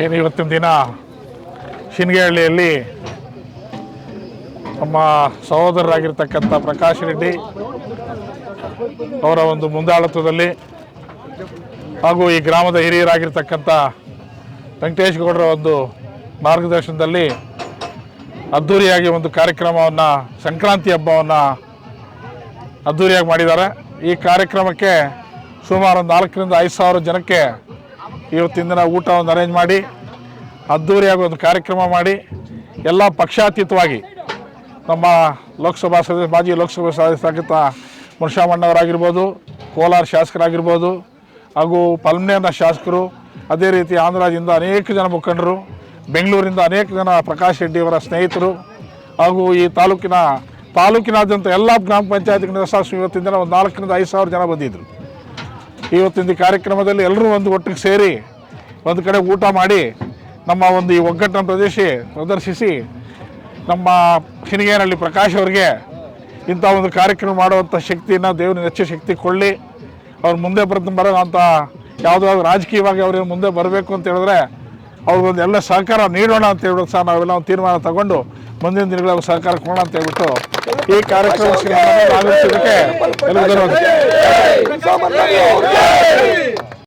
ಏನು ಇವತ್ತಿನ ದಿನ? ಶಿನ್ಗೇಹಳ್ಳಿಯಲ್ಲಿ ನಮ್ಮ ಸಹೋದರರಾಗಿರ್ತಕ್ಕಂಥ ಪ್ರಕಾಶ್ ರೆಡ್ಡಿ ಅವರ ಒಂದು ಮುಂದಾಳತ್ವದಲ್ಲಿ ಹಾಗೂ ಈ ಗ್ರಾಮದ ಹಿರಿಯರಾಗಿರ್ತಕ್ಕಂಥ ವೆಂಕಟೇಶ್ ಗೌಡರ ಒಂದು ಮಾರ್ಗದರ್ಶನದಲ್ಲಿ ಅದ್ಧೂರಿಯಾಗಿ ಒಂದು ಕಾರ್ಯಕ್ರಮವನ್ನು, ಸಂಕ್ರಾಂತಿ ಹಬ್ಬವನ್ನು ಅದ್ಧೂರಿಯಾಗಿ ಮಾಡಿದ್ದಾರೆ. ಈ ಕಾರ್ಯಕ್ರಮಕ್ಕೆ ಸುಮಾರು ನಾಲ್ಕರಿಂದ ಐದು ಸಾವಿರ ಜನಕ್ಕೆ ಇವತ್ತಿನ ದಿನ ಒಂದು ಅರೇಂಜ್ ಮಾಡಿ ಅದ್ಧೂರಿಯಾಗಿ ಒಂದು ಕಾರ್ಯಕ್ರಮ ಮಾಡಿ, ಎಲ್ಲ ಪಕ್ಷಾತೀತವಾಗಿ ನಮ್ಮ ಲೋಕಸಭಾ ಸದಸ್ಯ, ಮಾಜಿ ಲೋಕಸಭಾ ಸದಸ್ಯರಾಗಿದ್ದ ಮುನ್ಷಾಮಣ್ಣವರಾಗಿರ್ಬೋದು ಕೋಲಾರ ಶಾಸಕರಾಗಿರ್ಬೋದು, ಹಾಗೂ ಪಲ್ಮನೇರ್ನ ಶಾಸಕರು, ಅದೇ ರೀತಿ ಆಂಧ್ರದಿಂದ ಅನೇಕ ಜನ ಮುಖಂಡರು, ಬೆಂಗಳೂರಿಂದ ಅನೇಕ ಜನ ಪ್ರಕಾಶ್ ರೆಡ್ಡಿಯವರ ಸ್ನೇಹಿತರು, ಹಾಗೂ ಈ ತಾಲೂಕಿನ, ತಾಲೂಕಿನಾದ್ಯಂತ ಎಲ್ಲ ಗ್ರಾಮ ಪಂಚಾಯತ್ಗಳಿಂದ ಇವತ್ತಿನ ದಿನ ಒಂದು ನಾಲ್ಕರಿಂದ ಐದು ಸಾವಿರ ಜನ ಬಂದಿದ್ದರು ಇವತ್ತಿನ ಕಾರ್ಯಕ್ರಮದಲ್ಲಿ ಎಲ್ಲರೂ ಒಂದು ಒಟ್ಟಿಗೆ ಸೇರಿ ಒಂದು ಕಡೆ ಊಟ ಮಾಡಿ ನಮ್ಮ ಒಂದು ಈ ಒಗ್ಗಟ್ಟನ್ನು ಪ್ರದೇಶ ಪ್ರದರ್ಶಿಸಿ ನಮ್ಮ ಶಿನಿಗೇನಹಳ್ಳಿ ಪ್ರಕಾಶ್ ಅವರಿಗೆ ಇಂಥ ಒಂದು ಕಾರ್ಯಕ್ರಮ ಮಾಡುವಂಥ ಶಕ್ತಿಯನ್ನು ದೇವ್ರನ್ನ ಹೆಚ್ಚು ಶಕ್ತಿ ಕೊಳ್ಳಿ ಅವ್ರು ಮುಂದೆ ಬರೆದು ಬರೋಂಥ ಯಾವುದಾದ್ರು ರಾಜಕೀಯವಾಗಿ ಅವ್ರಿಗೆ ಮುಂದೆ ಬರಬೇಕು ಅಂತ ಹೇಳಿದ್ರೆ ಅವ್ರಿಗೊಂದು ಎಲ್ಲ ಸಹಕಾರ ನೀಡೋಣ ಅಂತ ಹೇಳ್ಬಿಟ್ಟು ಸಹ ನಾವೆಲ್ಲ ಒಂದು ತೀರ್ಮಾನ ತಗೊಂಡು ಮುಂದಿನ ದಿನಗಳಲ್ಲಿ ಸಹಕಾರ ಕೊಡೋಣ ಅಂತ ಹೇಳ್ಬಿಟ್ಟು ಈ ಕಾರ್ಯಕ್ರಮ ಆಗಮಿಸಿದ್ದಕ್ಕೆ ಎಲ್ಲರಿಗೂ ಧನ್ಯವಾದ